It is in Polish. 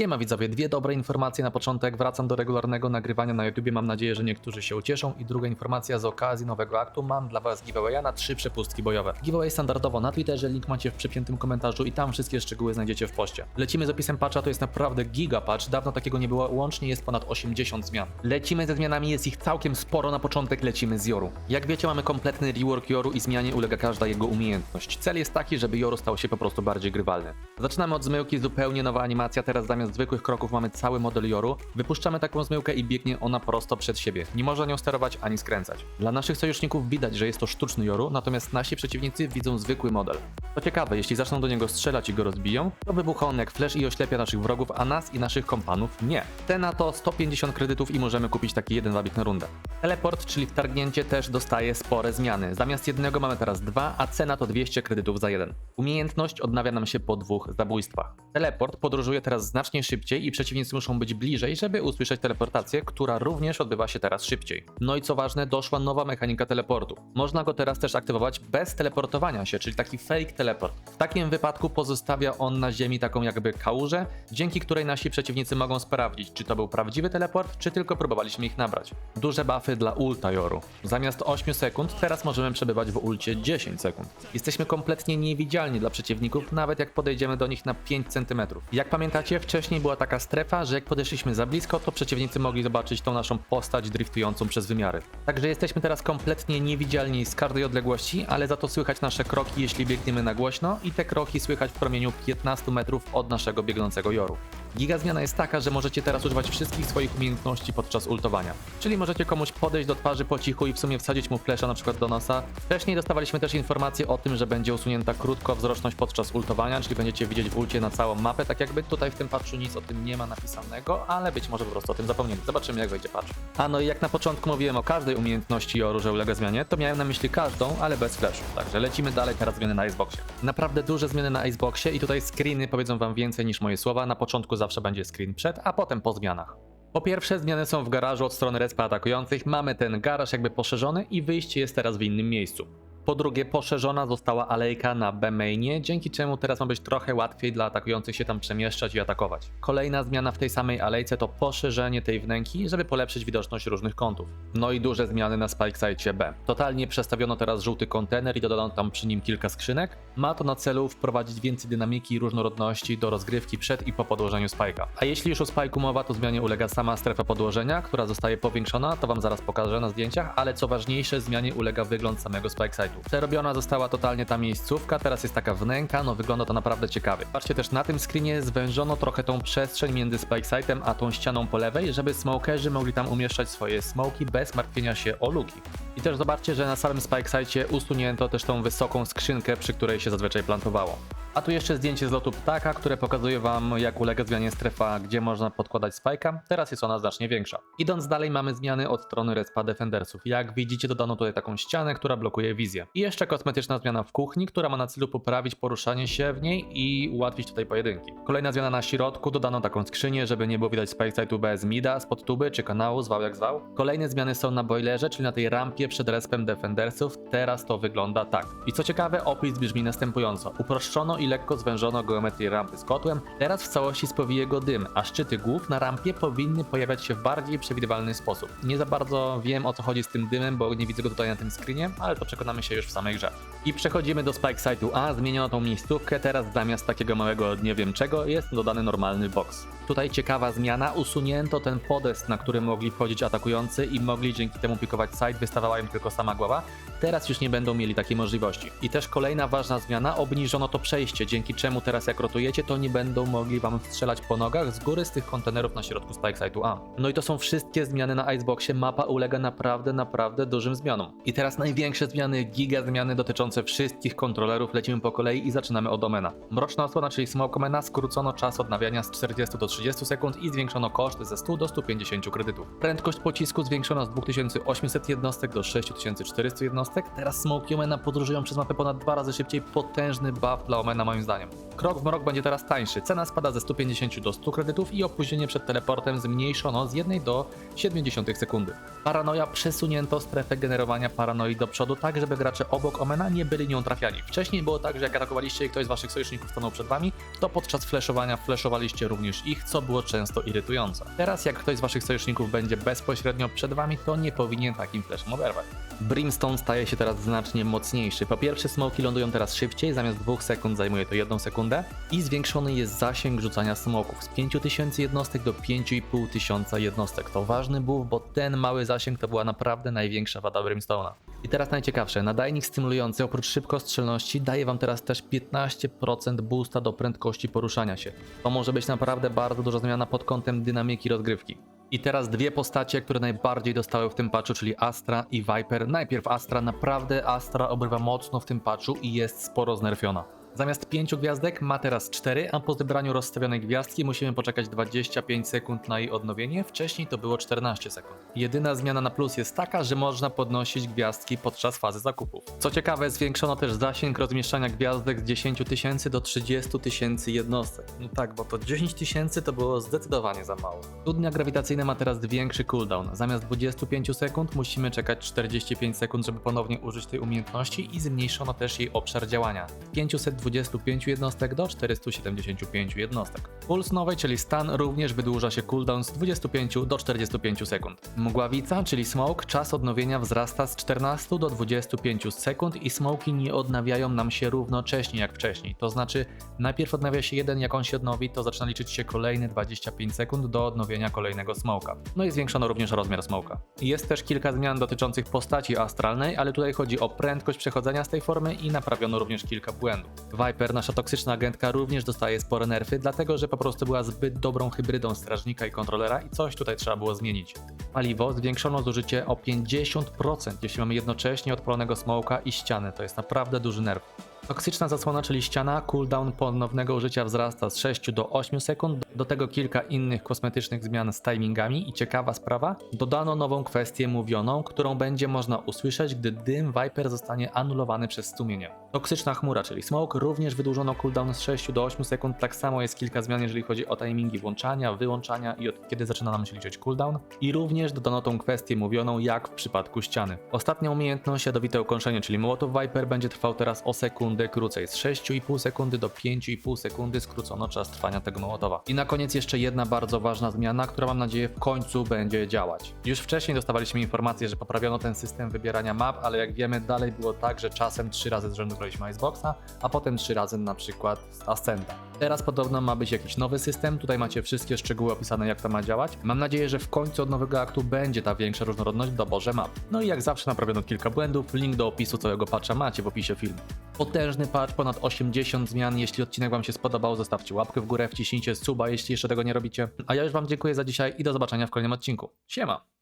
Siema widzowie, dwie dobre informacje na początek. Wracam do regularnego nagrywania na YouTubie. Mam nadzieję, że niektórzy się ucieszą. I druga informacja z okazji nowego aktu. Mam dla Was giveawaya na trzy przepustki bojowe. Giveaway standardowo na Twitterze, link macie w przypiętym komentarzu i tam wszystkie szczegóły znajdziecie w poście. Lecimy z opisem patcha, to jest naprawdę giga patch. Dawno takiego nie było, łącznie jest ponad 80 zmian. Lecimy ze zmianami, jest ich całkiem sporo. Na początek lecimy z Joru. Jak wiecie, mamy kompletny rework Joru i zmianie ulega każda jego umiejętność. Cel jest taki, żeby Joru stał się po prostu bardziej grywalny. Zaczynamy od zmyłki, zupełnie nowa animacja. Teraz zamiast zwykłych kroków mamy cały model Joru. Wypuszczamy taką zmyłkę i biegnie ona prosto przed siebie. Nie można nią sterować ani skręcać. Dla naszych sojuszników widać, że jest to sztuczny Joru, natomiast nasi przeciwnicy widzą zwykły model. To ciekawe, jeśli zaczną do niego strzelać i go rozbiją, to wybucha on jak flash i oślepia naszych wrogów, a nas i naszych kompanów nie. Cena to 150 kredytów i możemy kupić taki jeden wabik na rundę. Teleport, czyli wtargnięcie, też dostaje spore zmiany. Zamiast jednego mamy teraz dwa, a cena to 200 kredytów za jeden. Umiejętność odnawia nam się po dwóch zabójstwach. Teleport podróżuje teraz znacznie szybciej i przeciwnicy muszą być bliżej, żeby usłyszeć teleportację, która również odbywa się teraz szybciej. No i co ważne, doszła nowa mechanika teleportu. Można go teraz też aktywować bez teleportowania się, czyli taki fake teleport. W takim wypadku pozostawia on na ziemi taką jakby kałużę, dzięki której nasi przeciwnicy mogą sprawdzić, czy to był prawdziwy teleport, czy tylko próbowaliśmy ich nabrać. Duże buffy dla ulta Joru. Zamiast 8 sekund, teraz możemy przebywać w ulcie 10 sekund. Jesteśmy kompletnie niewidzialni dla przeciwników, nawet jak podejdziemy do nich na 5 cm. Jak pamiętacie, wcześniej była taka strefa, że jak podeszliśmy za blisko, to przeciwnicy mogli zobaczyć tą naszą postać driftującą przez wymiary. Także jesteśmy teraz kompletnie niewidzialni z każdej odległości, ale za to słychać nasze kroki, jeśli biegniemy na głośno i te kroki słychać w promieniu 15 metrów od naszego biegnącego Joru. Giga zmiana jest taka, że możecie teraz używać wszystkich swoich umiejętności podczas ultowania. Czyli możecie komuś podejść do twarzy po cichu i w sumie wsadzić mu flesza na przykład do nosa. Wcześniej dostawaliśmy też informację o tym, że będzie usunięta krótkowzroczność podczas ultowania, czyli będziecie widzieć w ulcie na całą mapę, tak jakby tutaj w tym patchu nic o tym nie ma napisanego, ale być może po prostu o tym zapomnieli. Zobaczymy jak wejdzie patch. A no i jak na początku mówiłem o każdej umiejętności Joru, że ulega zmianie, to miałem na myśli każdą, ale bez flashu. Także lecimy dalej teraz zmiany na Iceboxie. Naprawdę duże zmiany na Iceboxie i tutaj screeny powiedzą wam więcej niż moje słowa. Na początku zawsze będzie screen przed, a potem po zmianach. Po pierwsze, zmiany są w garażu od strony respa atakujących. Mamy ten garaż jakby poszerzony i wyjście jest teraz w innym miejscu. Po drugie, poszerzona została alejka na B-mainie, dzięki czemu teraz ma być trochę łatwiej dla atakujących się tam przemieszczać i atakować. Kolejna zmiana w tej samej alejce to poszerzenie tej wnęki, żeby polepszyć widoczność różnych kątów. No i duże zmiany na spike B. Totalnie przestawiono teraz żółty kontener i dodano tam przy nim kilka skrzynek. Ma to na celu wprowadzić więcej dynamiki i różnorodności do rozgrywki przed i po podłożeniu spike'a. A jeśli już o spike'u mowa, to zmianie ulega sama strefa podłożenia, która zostaje powiększona, to wam zaraz pokażę na zdjęciach, ale co ważniejsze, zmianie ulega wygląd samego spike site'u. Przerobiona została totalnie ta miejscówka, teraz jest taka wnęka, no wygląda to naprawdę ciekawie. Patrzcie też na tym screenie zwężono trochę tą przestrzeń między spike site'em a tą ścianą po lewej, żeby smokerzy mogli tam umieszczać swoje smoki bez martwienia się o luki. I też zobaczcie, że na samym spike site usunięto też tą wysoką skrzynkę, przy której się zazwyczaj plantowało. A tu jeszcze zdjęcie z lotu ptaka, które pokazuje wam jak ulega zmianie strefa, gdzie można podkładać spike'a. Teraz jest ona znacznie większa. Idąc dalej mamy zmiany od strony respa defendersów. Jak widzicie dodano tutaj taką ścianę, która blokuje wizję. I jeszcze kosmetyczna zmiana w kuchni, która ma na celu poprawić poruszanie się w niej i ułatwić tutaj pojedynki. Kolejna zmiana na środku, dodano taką skrzynię, żeby nie było widać spike bez mida, spod tuby czy kanału, zwał jak zwał. Kolejne zmiany są na boilerze, czyli na tej rampie przed respem defendersów. Teraz to wygląda tak. I co ciekawe, opis brzmi następująco. Uproszczono i lekko zwężono geometrię rampy z kotłem. Teraz w całości spowije go dym, a szczyty głów na rampie powinny pojawiać się w bardziej przewidywalny sposób. Nie za bardzo wiem o co chodzi z tym dymem, bo nie widzę go tutaj na tym screenie, ale to przekonamy się już w samej grze. I przechodzimy do Spike Site'u A, zmieniono tą miejscówkę, teraz zamiast takiego małego nie wiem czego jest dodany normalny box. Tutaj ciekawa zmiana, usunięto ten podest, na którym mogli wchodzić atakujący i mogli dzięki temu pikować site, wystawała im tylko sama głowa. Teraz już nie będą mieli takiej możliwości. I też kolejna ważna zmiana, obniżono to przejście, dzięki czemu teraz jak rotujecie, to nie będą mogli wam strzelać po nogach z góry z tych kontenerów na środku Spike Site'u A. No i to są wszystkie zmiany na Iceboxie, mapa ulega naprawdę, naprawdę dużym zmianom. I teraz największe zmiany, giga zmiany dotyczące wszystkich kontrolerów, lecimy po kolei i zaczynamy od Omena. Mroczna osłona, czyli Smoke Omena, skrócono czas odnawiania z 40 do 30 sekund i zwiększono koszty ze 100 do 150 kredytów. Prędkość pocisku zwiększono z 2800 jednostek do 6400 jednostek. Teraz Smoke Omena podróżują przez mapę ponad dwa razy szybciej, potężny buff dla Omena moim zdaniem. Krok w mrok będzie teraz tańszy, cena spada ze 150 do 100 kredytów i opóźnienie przed teleportem zmniejszono z 1 do 0,7 sekundy. Paranoja przesunięto strefę generowania paranoi do przodu tak, żeby gracze obok Omena nie byli nią trafiani. Wcześniej było tak, że jak atakowaliście i ktoś z waszych sojuszników stanął przed wami, to podczas flashowania flashowaliście również ich, co było często irytujące. Teraz jak ktoś z waszych sojuszników będzie bezpośrednio przed wami, to nie powinien takim flashem oberwać. Brimstone staje się teraz znacznie mocniejszy. Po pierwsze, smoki lądują teraz szybciej, zamiast 2 sekund zajmuje to 1 sekundę i zwiększony jest zasięg rzucania smoków z 5000 jednostek do 5500 jednostek. To ważny buff, bo ten mały zasięg to była naprawdę największa wada Brimstone'a. I teraz najciekawsze, nadajnik stymulujący oprócz szybkostrzelności daje wam teraz też 15% boosta do prędkości poruszania się. To może być naprawdę bardzo duża zmiana pod kątem dynamiki rozgrywki. I teraz dwie postacie, które najbardziej dostały w tym patchu, czyli Astra i Viper. Najpierw Astra, naprawdę Astra obrywa mocno w tym patchu i jest sporo znerfiona. Zamiast 5 gwiazdek ma teraz 4, a po zebraniu rozstawionej gwiazdki musimy poczekać 25 sekund na jej odnowienie, wcześniej to było 14 sekund. Jedyna zmiana na plus jest taka, że można podnosić gwiazdki podczas fazy zakupów. Co ciekawe, zwiększono też zasięg rozmieszczania gwiazdek z 10 tysięcy do 30 tysięcy jednostek. No tak, bo to 10 tysięcy to było zdecydowanie za mało. Studnia grawitacyjna ma teraz większy cooldown. Zamiast 25 sekund musimy czekać 45 sekund, żeby ponownie użyć tej umiejętności i zmniejszono też jej obszar działania. 500 425 jednostek do 475 jednostek. Puls nowej, czyli stan, również wydłuża się cooldown z 25 do 45 sekund. Mgławica, czyli smoke, czas odnowienia wzrasta z 14 do 25 sekund i smoki nie odnawiają nam się równocześnie jak wcześniej. To znaczy, najpierw odnawia się jeden, jak on się odnowi, to zaczyna liczyć się kolejne 25 sekund do odnowienia kolejnego smoka. No i zwiększono również rozmiar smoka. Jest też kilka zmian dotyczących postaci astralnej, ale tutaj chodzi o prędkość przechodzenia z tej formy i naprawiono również kilka błędów. Viper, nasza toksyczna agentka, również dostaje spore nerfy, dlatego że po prostu była zbyt dobrą hybrydą strażnika i kontrolera i coś tutaj trzeba było zmienić. Paliwo zwiększono zużycie o 50%, jeśli mamy jednocześnie odpalonego smoka i ścianę. To jest naprawdę duży nerw. Toksyczna zasłona, czyli ściana, cooldown ponownego użycia wzrasta z 6 do 8 sekund. Do tego kilka innych kosmetycznych zmian z timingami i ciekawa sprawa, dodano nową kwestię mówioną, którą będzie można usłyszeć, gdy dym Viper zostanie anulowany przez stumienie. Toksyczna chmura, czyli smoke, również wydłużono cooldown z 6 do 8 sekund. Tak samo jest kilka zmian, jeżeli chodzi o timingi włączania, wyłączania i od kiedy zaczyna nam się liczyć cooldown. I również dodano tą kwestię mówioną, jak w przypadku ściany. Ostatnia umiejętność, jadowite ukończenie, czyli Mołotow Viper, będzie trwał teraz o sekundę krócej. Z 6,5 sekundy do 5,5 sekundy skrócono czas trwania tego Mołotowa. I na koniec jeszcze jedna bardzo ważna zmiana, która mam nadzieję w końcu będzie działać. Już wcześniej dostawaliśmy informację, że poprawiono ten system wybierania map, ale jak wiemy dalej było tak, że czasem 3 razy z rzędu graliśmy Iceboxa, a potem 3 razy na przykład z Ascenda. Teraz podobno ma być jakiś nowy system, tutaj macie wszystkie szczegóły opisane jak to ma działać. Mam nadzieję, że w końcu od nowego aktu będzie ta większa różnorodność w doborze map. No i jak zawsze naprawiono kilka błędów, link do opisu całego patcha macie w opisie filmu. Potężny patch, ponad 80 zmian, jeśli odcinek wam się spodobał zostawcie łapkę w górę, wciśnijcie suba jeśli jeszcze tego nie robicie. A ja już wam dziękuję za dzisiaj i do zobaczenia w kolejnym odcinku. Siema!